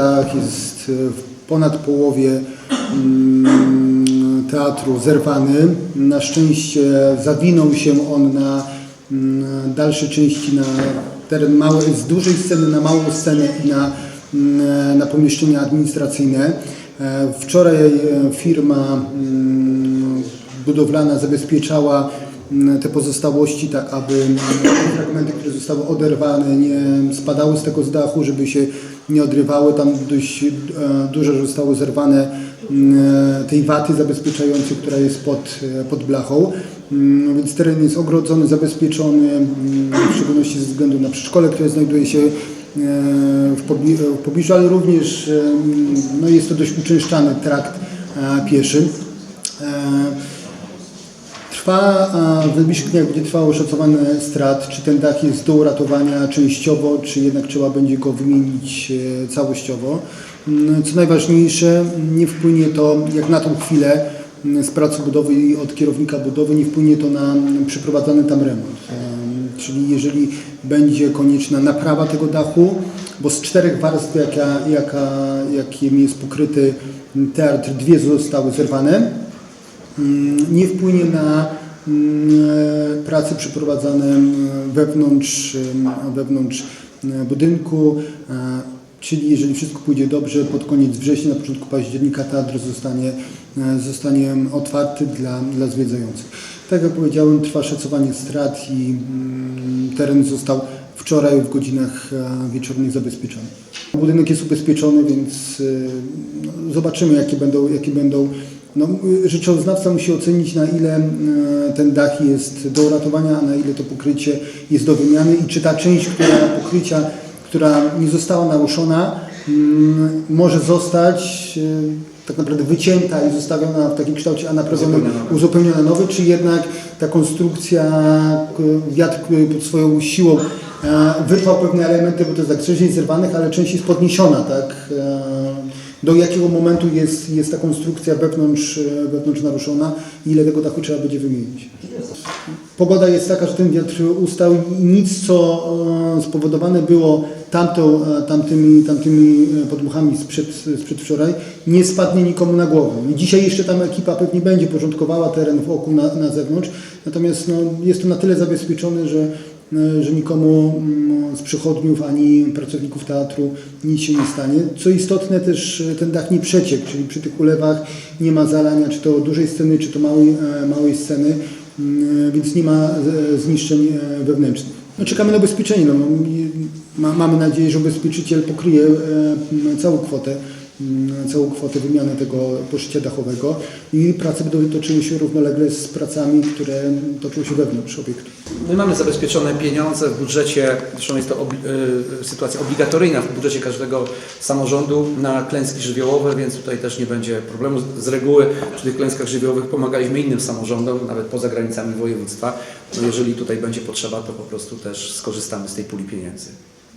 Tak, jest w ponad połowie mm, teatru zerwany. Na szczęście zawinął się on na mm, dalsze części, na teren małej, z dużej sceny na małą scenę i na, mm, na pomieszczenia administracyjne. E, Wczoraj e, firma budowlana zabezpieczała te pozostałości, tak aby mm, fragmenty, które zostały oderwane, nie spadały z tego z dachu, żeby się nie odrywały. Tam dość e, dużo zostało zerwane mm, tej waty zabezpieczającej, która jest pod, e, pod blachą. Mm, Więc teren jest ogrodzony, zabezpieczony, mm, w szczególności ze względu na przedszkole, które znajduje się e, w pobliżu, ale również e, no jest to dość uczęszczany trakt e, pieszy. E, Trwa, a w najbliższych dniach będzie trwało szacowane strat, czy ten dach jest do uratowania częściowo, czy jednak trzeba będzie go wymienić e, całościowo. Mm, Co najważniejsze, nie wpłynie to, jak na tą chwilę, mm, z pracy budowy i od kierownika budowy, nie wpłynie to na mm, przeprowadzany tam remont. Em, Czyli jeżeli będzie konieczna naprawa tego dachu, bo z czterech warstw, jaka, jaka, jakim jest pokryty teatr, dwie zostały zerwane, nie wpłynie na mm, e, prace przeprowadzane mm, wewnątrz, mm, wewnątrz mm, budynku, e, czyli jeżeli wszystko pójdzie dobrze, pod koniec września, na początku października teatr zostanie, e, zostanie otwarty dla, dla zwiedzających. Tak jak powiedziałem, trwa szacowanie strat i mm, teren został wczoraj w godzinach wieczornych zabezpieczony. Budynek jest ubezpieczony, więc e, no, zobaczymy jakie będą, jakie będą. No, y, rzeczoznawca musi ocenić, na ile y, ten dach jest do uratowania, a na ile to pokrycie jest do wymiany i czy ta część która, pokrycia, która nie została naruszona, mm, może zostać y, tak naprawdę wycięta i zostawiona w takim kształcie, a naprawiona, Uzupełniona nowe, czy jednak ta konstrukcja, k- wiatr pod swoją siłą e, wyrwał pewne elementy, bo to jest tak część jest zerwanych, ale część jest podniesiona, tak? E, do jakiego momentu jest, jest ta konstrukcja wewnątrz, e, wewnątrz naruszona i ile tego dachu trzeba będzie wymienić. Pogoda jest taka, że ten wiatr ustał i nic, co e, spowodowane było tamtą, e, tamtymi, tamtymi e, podmuchami sprzed, sprzed wczoraj, nie spadnie nikomu na głowę. I dzisiaj jeszcze tam ekipa pewnie będzie porządkowała teren wokół na, na zewnątrz, natomiast no, jest to na tyle zabezpieczone, że, e, że nikomu mm, z przychodniów ani pracowników teatru nic się nie stanie. Co istotne też e, ten dach nie przeciekł, czyli przy tych ulewach nie ma zalania czy to dużej sceny, czy to małej, e, małej sceny. Mm, więc nie ma e, zniszczeń e, wewnętrznych. No, czekamy na ubezpieczenie. No, ma, mamy nadzieję, że ubezpieczyciel pokryje e, całą kwotę, całą kwotę wymiany tego poszycia dachowego i prace będą toczyły się równolegle z pracami, które toczą się wewnątrz obiektu. My mamy zabezpieczone pieniądze w budżecie, zresztą jest to y, sytuacja obligatoryjna w budżecie każdego samorządu na klęski żywiołowe, więc tutaj też nie będzie problemu. Z reguły przy tych klęskach żywiołowych pomagaliśmy innym samorządom, nawet poza granicami województwa. No jeżeli tutaj będzie potrzeba, to po prostu też skorzystamy z tej puli pieniędzy.